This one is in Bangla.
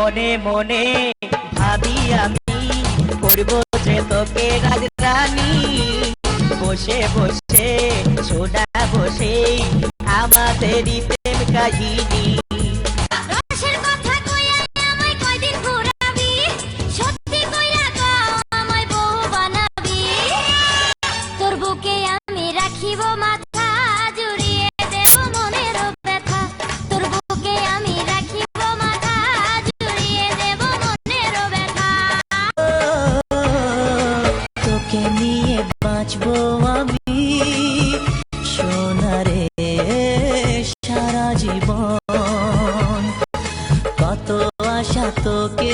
মনে মনে ভাবি আমি, করব যে তোকে রাজরানী বসে বসে সোনা বসে, আমাদেরই প্রেম কাহিনী। কথা বাঁচবো আমি। সোনারে সারা জীবন। কত আশা তোকে